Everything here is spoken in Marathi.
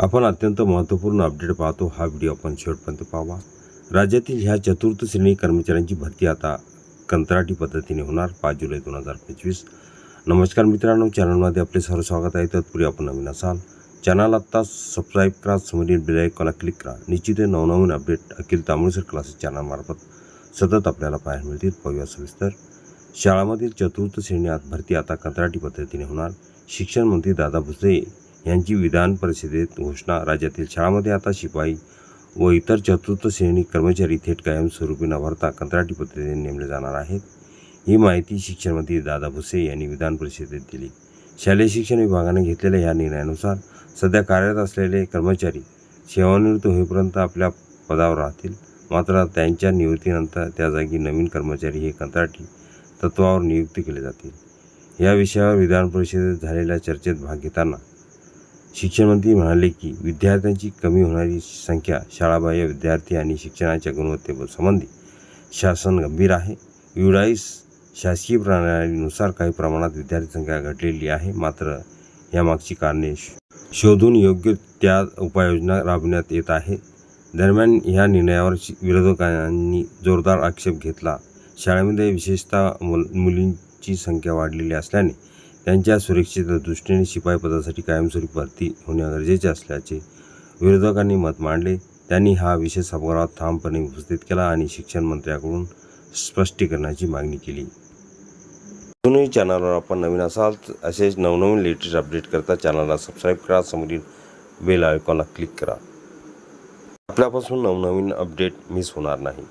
आपण अत्यंत महत्त्वपूर्ण अपडेट पाहतो. हा व्हिडिओ आपण शेवटपर्यंत पाहावा. राज्यातील ह्या चतुर्थ श्रेणी कर्मचाऱ्यांची भरती आता कंत्राटी पद्धतीने होणार. पाच जुलै दोन हजार पंचवीस. नमस्कार मित्रांनो चॅनलमध्ये आपले सर्व स्वागत आहे. तत्पूर्वी आपण नवीन असाल चॅनल आत्ता सबस्क्राईब करा समोरील बेल आयकॉनला क्लिक करा. निश्चित नवनवीन अपडेट अखिल तांबळसर क्लासेस चॅनलमार्फत सतत आपल्याला पाहायला मिळतील. पाहूया सविस्तर. शाळामधील चतुर्थ श्रेणी भरती आता कंत्राटी पद्धतीने होणार. शिक्षण मंत्री दादा भुसे यांची विधान परिषदेत घोषणा राज्यातील शाळांमध्ये आता शिपाई व इतर चतुर्थ श्रेणी कर्मचारी थेट कायमस्वरूपी न भरता कंत्राटी पद्धतीने नेमले जाणार आहेत. ही माहिती शिक्षणमंत्री दादा भुसे यांनी विधान परिषदेत दिली. शालेय शिक्षण विभागाने घेतलेल्या या निर्णयानुसार सध्या कार्यरत असलेले कर्मचारी सेवानिवृत्त होईपर्यंत आपल्या पदावर राहतील. मात्र त्यांच्या निवृत्तीनंतर त्या जागी नवीन कर्मचारी हे कंत्राटी तत्वावर नियुक्त केले जातील. या विषयावर विधान परिषदेत झालेल्या चर्चेत भाग घेताना शिक्षणमंत्री म्हणाले की विद्यार्थ्यांची कमी होणारी संख्या शाळाबाह्य विद्यार्थी आणि शिक्षणाच्या गुणवत्तेसंबंधी शासन गंभीर आहे. युडाईस शासकीय प्रणालीनुसार काही प्रमाणात विद्यार्थी संख्या घटलेली आहे मात्र यामागची कारणे श- शोधून योग्य त्या उपाययोजना राबविण्यात येत आहे. दरम्यान ह्या निर्णयावर विरोधकांनी जोरदार आक्षेप घेतला. शाळेमध्ये विशेषतः मुल मुलींची संख्या वाढलेली असल्याने त्यांच्या सुरक्षेच्या दृष्टीने शिपाई पदासाठी कायमस्वरूपी भरती होणे गरजेचे असल्याचे विरोधकांनी मत मांडले. त्यांनी हा विषय सभागृहात ठामपणे उपस्थित केला आणि शिक्षण मंत्र्याकडून स्पष्टीकरणाची मागणी केली. अजूनही चॅनलवर आपण नवीन असाल असेच नवनवीन लेटेस्ट अपडेट करता चॅनलला सबस्क्राईब करा. समोरील बेल आयकॉनला क्लिक करा. आपल्यापासून नवनवीन अपडेट मिस होणार नाही.